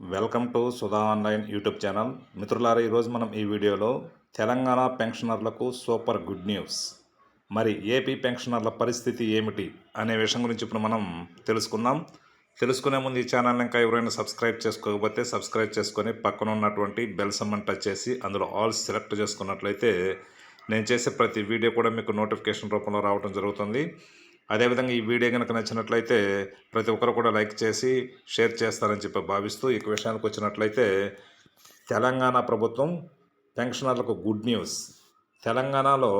Welcome to Sudha online YouTube channel. మిత్రులారా ఈరోజు మనం ఈ వీడియోలో తెలంగాణ పెన్షనర్లకు సూపర్ గుడ్ న్యూస్. మరి ఏపీ పెన్షనర్ల పరిస్థితి ఏమిటి అనే విషయం గురించి ఇప్పుడు మనం తెలుసుకుందాం. తెలుసుకునే ముందు ఈ ఛానల్ ఇంకా ఎవరైనా సబ్స్క్రైబ్ చేసుకోకపోతే సబ్స్క్రైబ్ చేసుకొని పక్కన ఉన్నటువంటి బెల్ సమ్మన్ టచ్ చేసి అందులో ఆల్ సెలెక్ట్ చేసుకున్నట్లయితే నేను చేసే ప్రతి వీడియో కూడా మీకు నోటిఫికేషన్ రూపంలో రావడం జరుగుతుంది. అదేవిధంగా ఈ వీడియో కనుక నచ్చినట్లయితే ప్రతి ఒక్కరు కూడా లైక్ చేసి షేర్ చేస్తారని చెప్పి భావిస్తూ ఇక విషయానికి వచ్చినట్లయితే తెలంగాణ ప్రభుత్వం పెన్షనర్లకు గుడ్ న్యూస్. తెలంగాణలో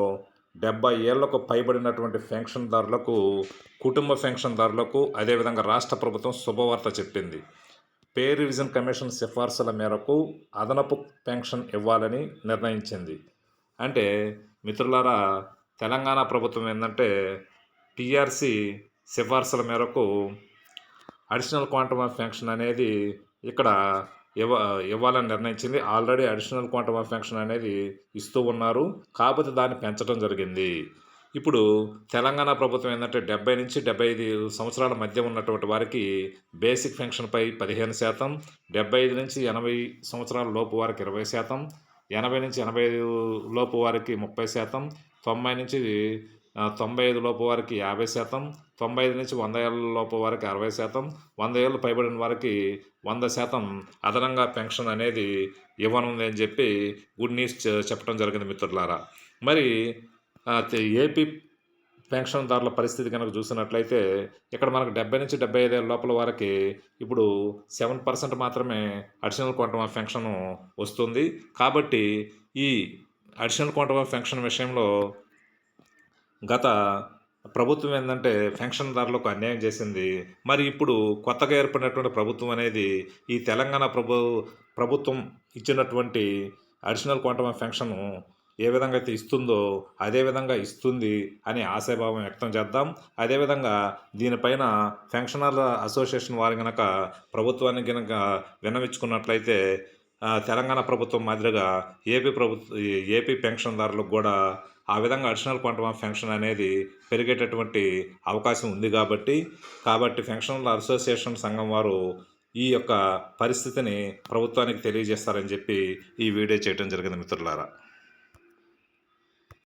డెబ్బై ఏళ్ళకు పైబడినటువంటి పెన్షన్దారులకు కుటుంబ పెన్షన్దారులకు అదేవిధంగా రాష్ట్ర ప్రభుత్వం శుభవార్త చెప్పింది. పే రివిజన్ కమిషన్ సిఫార్సుల మేరకు అదనపు పెన్షన్ ఇవ్వాలని నిర్ణయించింది. అంటే మిత్రులారా తెలంగాణ ప్రభుత్వం ఏంటంటే టీఆర్సీ సిఫార్సుల మేరకు అడిషనల్ క్వాంటమ్ ఆఫ్ ఫంక్షన్ అనేది ఇక్కడ ఇవ్వ ఇవ్వాలని నిర్ణయించింది. Already additional quantum of function అనేది ఇస్తూ ఉన్నారు. కాకపోతే దాన్ని పెంచడం జరిగింది. ఇప్పుడు తెలంగాణ ప్రభుత్వం ఏంటంటే డెబ్బై నుంచి డెబ్బై ఐదు సంవత్సరాల మధ్య ఉన్నటువంటి వారికి బేసిక్ ఫంక్షన్పై పదిహేను శాతం డెబ్బై ఐదు నుంచి ఎనభై సంవత్సరాల లోపు వారికి ఇరవై శాతం ఎనభై నుంచి ఎనభై ఐదు లోపు వారికి ముప్పై శాతం తొంభై నుంచి తొంభై ఐదు లోపు వారికి యాభై శాతం తొంభై ఐదు నుంచి వంద ఏళ్ళ లోపు వారికి అరవై శాతం వంద ఏళ్ళు పైబడిన వారికి వంద శాతం అదనంగా పెన్షన్ అనేది ఇవ్వనుంది అని చెప్పి గుడ్ న్యూస్ చెప్పడం జరిగింది మిత్రులారా. మరి ఏపీ పెన్షన్ ఏపీ పెన్షన్దారుల పరిస్థితి కనుక చూసినట్లయితే ఇక్కడ మనకు డెబ్బై నుంచి డెబ్బై ఐదు ఏళ్ళ లోపల వారికి ఇప్పుడు సెవెన్ పర్సెంట్ మాత్రమే అడిషనల్ క్వాంటమ్ ఆఫ్ పెన్షన్ వస్తుంది. కాబట్టి ఈ అడిషనల్ క్వాంటమ్ ఆఫ్ పెన్షన్ విషయంలో గత ప్రభుత్వం ఏంటంటే పెన్షన్దారులకు అన్యాయం చేసింది. మరి ఇప్పుడు కొత్తగా ఏర్పడినటువంటి ప్రభుత్వం అనేది ఈ తెలంగాణ ప్రభు ప్రభుత్వం ఇచ్చినటువంటి అడిషనల్ క్వాంటమ్ ఆఫ్ పెన్షన్ ఏ విధంగా అయితే ఇస్తుందో అదే విధంగా ఇస్తుంది అని ఆశాభావం వ్యక్తం చేద్దాం. అదేవిధంగా దీనిపైన పెన్షనర్ల అసోసియేషన్ వారు కనుక ప్రభుత్వానికి కనుక విన్నవించుకున్నట్లయితే తెలంగాణ ప్రభుత్వం మాదిరిగా ఏపీ ప్రభుత్వ ఏపీ పెన్షన్దారులకు కూడా ఆ విధంగా అడిషనల్ క్వాంటమ్ ఆఫ్ పెన్షన్ అనేది పెరిగేటటువంటి అవకాశం ఉంది కాబట్టి కాబట్టి పెన్షన్ల అసోసియేషన్ సంఘం వారు ఈ యొక్క పరిస్థితిని ప్రభుత్వానికి తెలియజేస్తారని చెప్పి ఈ వీడియో చేయడం జరిగింది మిత్రులారా.